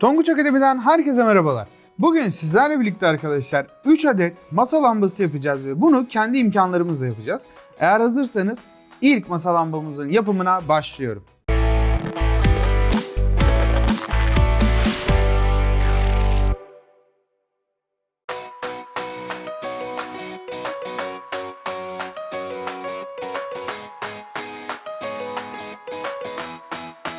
Tonguç Akademi'den herkese merhabalar. Bugün sizlerle birlikte arkadaşlar 3 adet masa lambası yapacağız ve bunu kendi imkanlarımızla yapacağız. Eğer hazırsanız ilk masa lambamızın yapımına başlıyorum.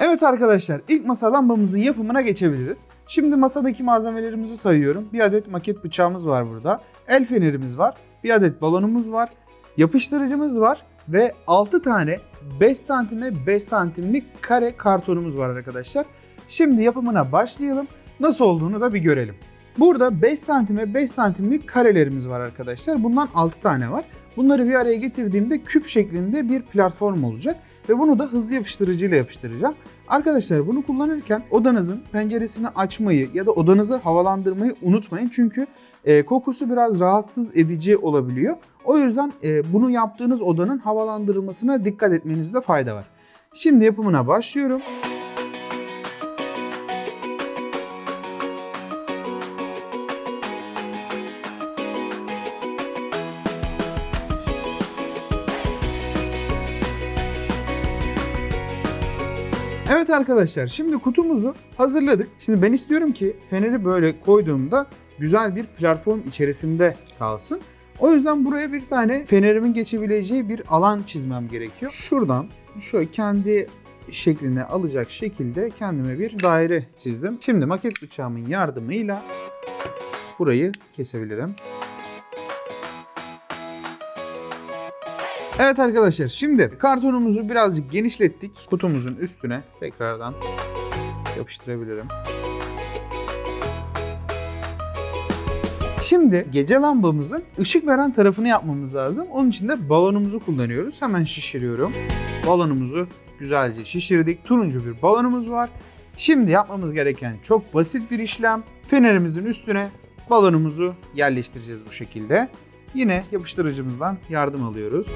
Evet arkadaşlar ilk masa lambamızın yapımına geçebiliriz. Şimdi masadaki malzemelerimizi sayıyorum. Bir adet maket bıçağımız var burada. El fenerimiz var. Bir adet balonumuz var. Yapıştırıcımız var. Ve 6 tane 5 santime 5 santimlik kare kartonumuz var arkadaşlar. Şimdi yapımına başlayalım. Nasıl olduğunu da bir görelim. Burada 5 santime 5 santimlik karelerimiz var arkadaşlar. Bundan 6 tane var. Bunları bir araya getirdiğimde küp şeklinde bir platform olacak. Ve bunu da hızlı yapıştırıcıyla yapıştıracağım. Arkadaşlar bunu kullanırken odanızın penceresini açmayı ya da odanızı havalandırmayı unutmayın. Çünkü e, kokusu biraz rahatsız edici olabiliyor. O yüzden e, bunu yaptığınız odanın havalandırılmasına dikkat etmenizde fayda var. Şimdi yapımına başlıyorum. Evet arkadaşlar şimdi kutumuzu hazırladık. Şimdi ben istiyorum ki feneri böyle koyduğumda güzel bir platform içerisinde kalsın. O yüzden buraya bir tane fenerimin geçebileceği bir alan çizmem gerekiyor. Şuradan şöyle kendi şeklini alacak şekilde kendime bir daire çizdim. Şimdi maket bıçağımın yardımıyla burayı kesebilirim. Evet arkadaşlar şimdi kartonumuzu birazcık genişlettik. Kutumuzun üstüne tekrardan yapıştırabilirim. Şimdi gece lambamızın ışık veren tarafını yapmamız lazım. Onun için de balonumuzu kullanıyoruz. Hemen şişiriyorum. Balonumuzu güzelce şişirdik. Turuncu bir balonumuz var. Şimdi yapmamız gereken çok basit bir işlem. Fenerimizin üstüne balonumuzu yerleştireceğiz bu şekilde. Yine yapıştırıcımızdan yardım alıyoruz.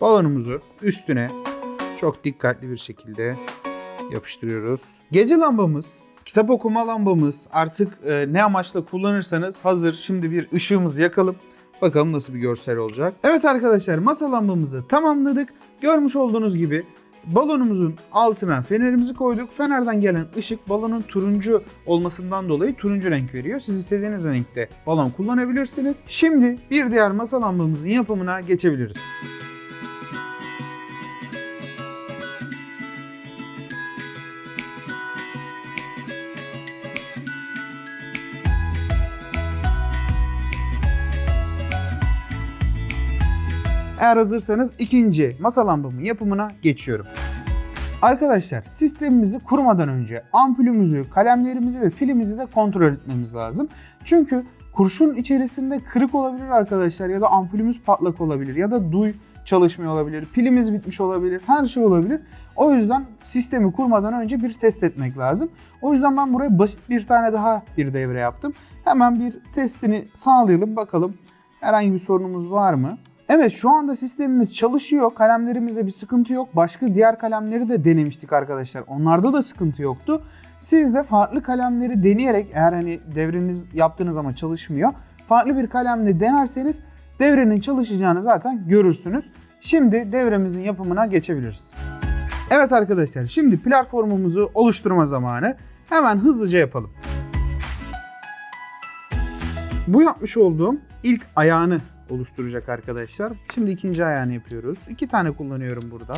Balonumuzu üstüne çok dikkatli bir şekilde yapıştırıyoruz. Gece lambamız, kitap okuma lambamız artık e, ne amaçla kullanırsanız hazır. Şimdi bir ışığımızı yakalım. Bakalım nasıl bir görsel olacak. Evet arkadaşlar masa lambamızı tamamladık. Görmüş olduğunuz gibi balonumuzun altına fenerimizi koyduk. Fenerden gelen ışık balonun turuncu olmasından dolayı turuncu renk veriyor. Siz istediğiniz renkte balon kullanabilirsiniz. Şimdi bir diğer masa lambamızın yapımına geçebiliriz. Eğer hazırsanız ikinci masa lambamın yapımına geçiyorum. Arkadaşlar sistemimizi kurmadan önce ampulümüzü, kalemlerimizi ve pilimizi de kontrol etmemiz lazım. Çünkü kurşun içerisinde kırık olabilir arkadaşlar ya da ampulümüz patlak olabilir ya da duy çalışmıyor olabilir, pilimiz bitmiş olabilir, her şey olabilir. O yüzden sistemi kurmadan önce bir test etmek lazım. O yüzden ben buraya basit bir tane daha bir devre yaptım. Hemen bir testini sağlayalım bakalım herhangi bir sorunumuz var mı? Evet şu anda sistemimiz çalışıyor. Kalemlerimizde bir sıkıntı yok. Başka diğer kalemleri de denemiştik arkadaşlar. Onlarda da sıkıntı yoktu. Siz de farklı kalemleri deneyerek eğer hani devreniz yaptığınız ama çalışmıyor. Farklı bir kalemle denerseniz devrenin çalışacağını zaten görürsünüz. Şimdi devremizin yapımına geçebiliriz. Evet arkadaşlar şimdi platformumuzu oluşturma zamanı. Hemen hızlıca yapalım. Bu yapmış olduğum ilk ayağını oluşturacak arkadaşlar. Şimdi ikinci ayağını yapıyoruz. İki tane kullanıyorum burada.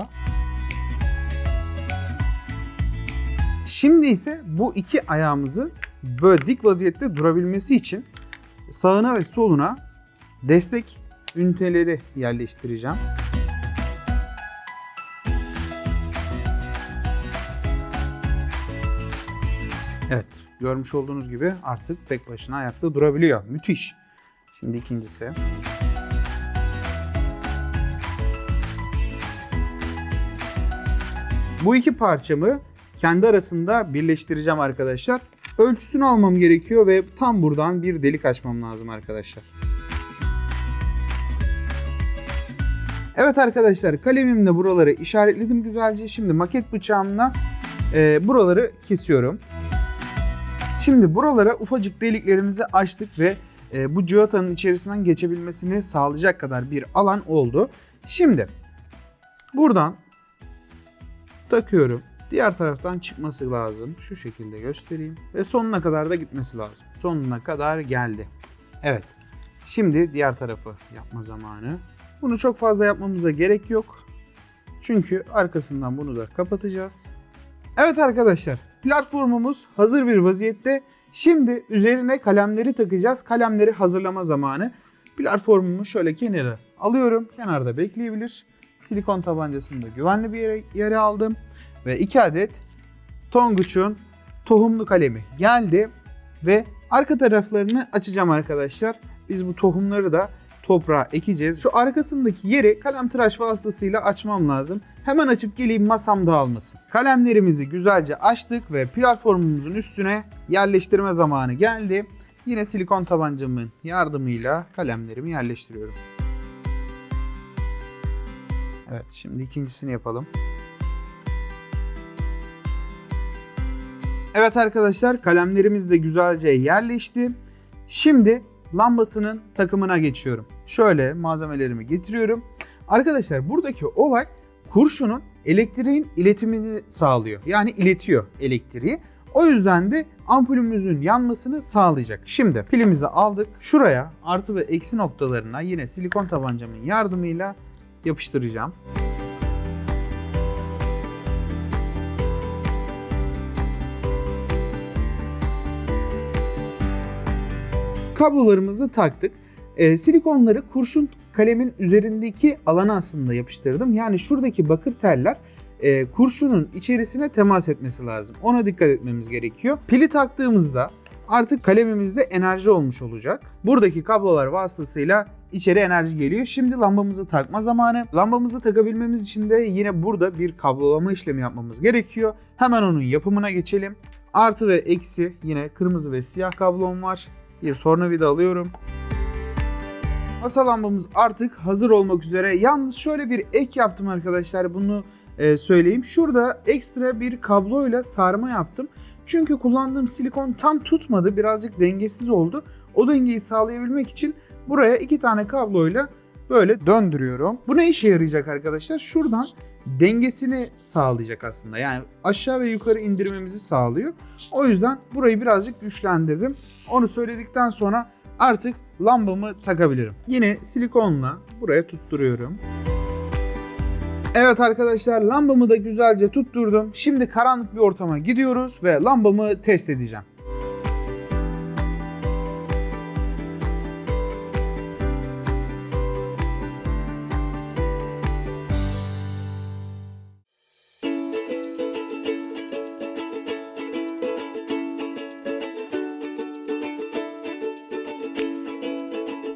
Şimdi ise bu iki ayağımızı böyle dik vaziyette durabilmesi için sağına ve soluna destek üniteleri yerleştireceğim. Evet, görmüş olduğunuz gibi artık tek başına ayakta durabiliyor. Müthiş. Şimdi ikincisi. Bu iki parçamı kendi arasında birleştireceğim arkadaşlar. Ölçüsünü almam gerekiyor ve tam buradan bir delik açmam lazım arkadaşlar. Evet arkadaşlar kalemimle buraları işaretledim güzelce. Şimdi maket bıçağımla e, buraları kesiyorum. Şimdi buralara ufacık deliklerimizi açtık ve e, bu cıvatanın içerisinden geçebilmesini sağlayacak kadar bir alan oldu. Şimdi buradan takıyorum. Diğer taraftan çıkması lazım. Şu şekilde göstereyim. Ve sonuna kadar da gitmesi lazım. Sonuna kadar geldi. Evet. Şimdi diğer tarafı yapma zamanı. Bunu çok fazla yapmamıza gerek yok. Çünkü arkasından bunu da kapatacağız. Evet arkadaşlar platformumuz hazır bir vaziyette. Şimdi üzerine kalemleri takacağız. Kalemleri hazırlama zamanı. Platformumu şöyle kenara alıyorum. Kenarda bekleyebilir. Silikon tabancasını da güvenli bir yere, yere aldım. Ve 2 adet Tonguç'un tohumlu kalemi geldi. Ve arka taraflarını açacağım arkadaşlar. Biz bu tohumları da toprağa ekeceğiz. Şu arkasındaki yeri kalem tıraş vasıtasıyla açmam lazım. Hemen açıp geleyim masam dağılmasın. Kalemlerimizi güzelce açtık ve platformumuzun üstüne yerleştirme zamanı geldi. Yine silikon tabancamın yardımıyla kalemlerimi yerleştiriyorum. Evet şimdi ikincisini yapalım. Evet arkadaşlar kalemlerimiz de güzelce yerleşti. Şimdi lambasının takımına geçiyorum. Şöyle malzemelerimi getiriyorum. Arkadaşlar buradaki olay kurşunun elektriğin iletimini sağlıyor. Yani iletiyor elektriği. O yüzden de ampulümüzün yanmasını sağlayacak. Şimdi pilimizi aldık. Şuraya artı ve eksi noktalarına yine silikon tabancamın yardımıyla yapıştıracağım. kablolarımızı taktık. E, silikonları kurşun kalemin üzerindeki alana aslında yapıştırdım. Yani şuradaki bakır teller e, kurşunun içerisine temas etmesi lazım. Ona dikkat etmemiz gerekiyor. Pili taktığımızda artık kalemimizde enerji olmuş olacak. Buradaki kablolar vasıtasıyla içeri enerji geliyor. Şimdi lambamızı takma zamanı. Lambamızı takabilmemiz için de yine burada bir kablolama işlemi yapmamız gerekiyor. Hemen onun yapımına geçelim. Artı ve eksi yine kırmızı ve siyah kablom var. Bir tornavida alıyorum. Masa lambamız artık hazır olmak üzere. Yalnız şöyle bir ek yaptım arkadaşlar. Bunu e, söyleyeyim. Şurada ekstra bir kabloyla sarma yaptım. Çünkü kullandığım silikon tam tutmadı. Birazcık dengesiz oldu. O dengeyi sağlayabilmek için buraya iki tane kabloyla böyle döndürüyorum. Bu ne işe yarayacak arkadaşlar? Şuradan dengesini sağlayacak aslında. Yani aşağı ve yukarı indirmemizi sağlıyor. O yüzden burayı birazcık güçlendirdim. Onu söyledikten sonra artık lambamı takabilirim. Yine silikonla buraya tutturuyorum. Evet arkadaşlar lambamı da güzelce tutturdum. Şimdi karanlık bir ortama gidiyoruz ve lambamı test edeceğim.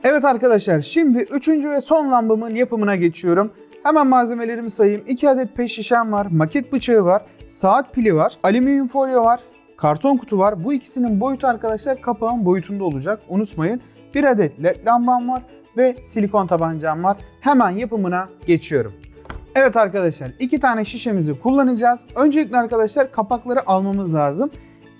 Evet arkadaşlar şimdi üçüncü ve son lambamın yapımına geçiyorum. Hemen malzemelerimi sayayım. 2 adet pet şişem var, maket bıçağı var, saat pili var, alüminyum folyo var, karton kutu var. Bu ikisinin boyutu arkadaşlar kapağın boyutunda olacak. Unutmayın. Bir adet led lambam var ve silikon tabancam var. Hemen yapımına geçiyorum. Evet arkadaşlar iki tane şişemizi kullanacağız. Öncelikle arkadaşlar kapakları almamız lazım.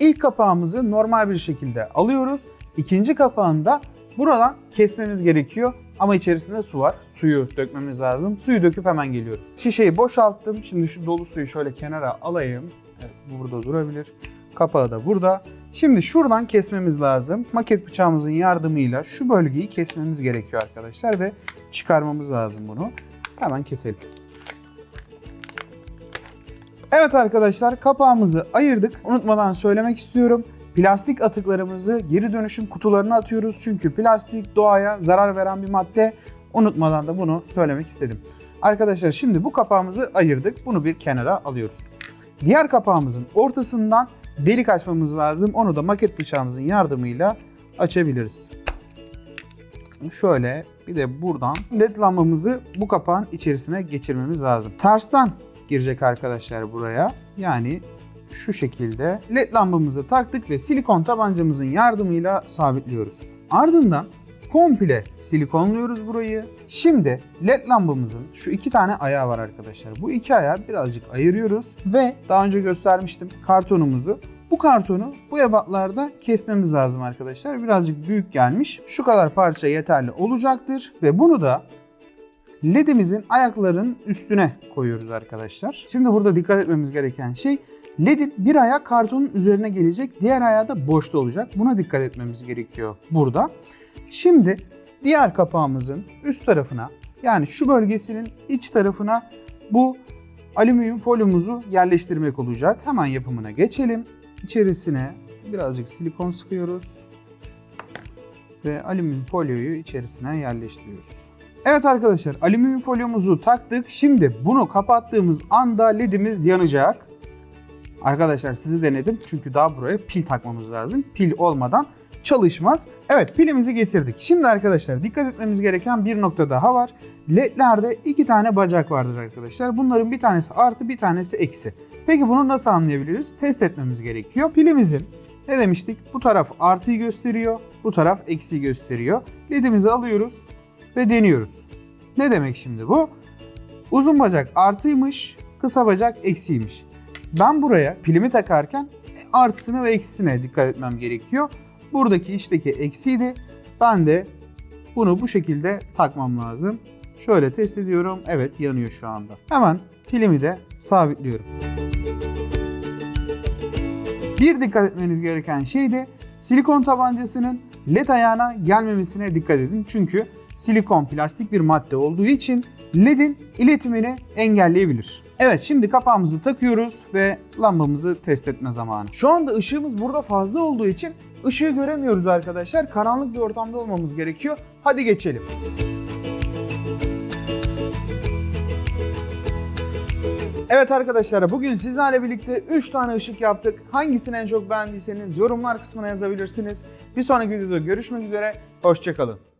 İlk kapağımızı normal bir şekilde alıyoruz. İkinci kapağını da buradan kesmemiz gerekiyor. Ama içerisinde su var. Suyu dökmemiz lazım. Suyu döküp hemen geliyorum. Şişeyi boşalttım. Şimdi şu dolu suyu şöyle kenara alayım. Evet, bu burada durabilir. Kapağı da burada. Şimdi şuradan kesmemiz lazım. Maket bıçağımızın yardımıyla şu bölgeyi kesmemiz gerekiyor arkadaşlar ve çıkarmamız lazım bunu. Hemen keselim. Evet arkadaşlar kapağımızı ayırdık. Unutmadan söylemek istiyorum. Plastik atıklarımızı geri dönüşüm kutularına atıyoruz. Çünkü plastik doğaya zarar veren bir madde. Unutmadan da bunu söylemek istedim. Arkadaşlar şimdi bu kapağımızı ayırdık. Bunu bir kenara alıyoruz. Diğer kapağımızın ortasından delik açmamız lazım. Onu da maket bıçağımızın yardımıyla açabiliriz. Şöyle bir de buradan led lambamızı bu kapağın içerisine geçirmemiz lazım. Tersten girecek arkadaşlar buraya. Yani şu şekilde led lambamızı taktık ve silikon tabancamızın yardımıyla sabitliyoruz. Ardından komple silikonluyoruz burayı. Şimdi led lambamızın şu iki tane ayağı var arkadaşlar. Bu iki ayağı birazcık ayırıyoruz ve daha önce göstermiştim kartonumuzu. Bu kartonu bu ebatlarda kesmemiz lazım arkadaşlar. Birazcık büyük gelmiş. Şu kadar parça yeterli olacaktır ve bunu da LED'imizin ayaklarının üstüne koyuyoruz arkadaşlar. Şimdi burada dikkat etmemiz gereken şey LED'in bir ayak kartonun üzerine gelecek, diğer ayağı da boşta olacak. Buna dikkat etmemiz gerekiyor burada. Şimdi diğer kapağımızın üst tarafına yani şu bölgesinin iç tarafına bu alüminyum folyumuzu yerleştirmek olacak. Hemen yapımına geçelim. İçerisine birazcık silikon sıkıyoruz ve alüminyum folyoyu içerisine yerleştiriyoruz. Evet arkadaşlar alüminyum folyomuzu taktık. Şimdi bunu kapattığımız anda ledimiz yanacak. Arkadaşlar sizi denedim çünkü daha buraya pil takmamız lazım. Pil olmadan çalışmaz. Evet pilimizi getirdik. Şimdi arkadaşlar dikkat etmemiz gereken bir nokta daha var. LED'lerde iki tane bacak vardır arkadaşlar. Bunların bir tanesi artı bir tanesi eksi. Peki bunu nasıl anlayabiliriz? Test etmemiz gerekiyor. Pilimizin ne demiştik? Bu taraf artıyı gösteriyor, bu taraf eksiyi gösteriyor. LED'imizi alıyoruz ve deniyoruz. Ne demek şimdi bu? Uzun bacak artıymış, kısa bacak eksiymiş. Ben buraya pilimi takarken artısına ve eksisine dikkat etmem gerekiyor. Buradaki içteki eksiydi. Ben de bunu bu şekilde takmam lazım. Şöyle test ediyorum. Evet yanıyor şu anda. Hemen pilimi de sabitliyorum. Bir dikkat etmeniz gereken şey de silikon tabancasının led ayağına gelmemesine dikkat edin. Çünkü silikon plastik bir madde olduğu için ledin iletimini engelleyebilir. Evet şimdi kapağımızı takıyoruz ve lambamızı test etme zamanı. Şu anda ışığımız burada fazla olduğu için ışığı göremiyoruz arkadaşlar. Karanlık bir ortamda olmamız gerekiyor. Hadi geçelim. Evet arkadaşlar bugün sizlerle birlikte 3 tane ışık yaptık. Hangisini en çok beğendiyseniz yorumlar kısmına yazabilirsiniz. Bir sonraki videoda görüşmek üzere. Hoşçakalın.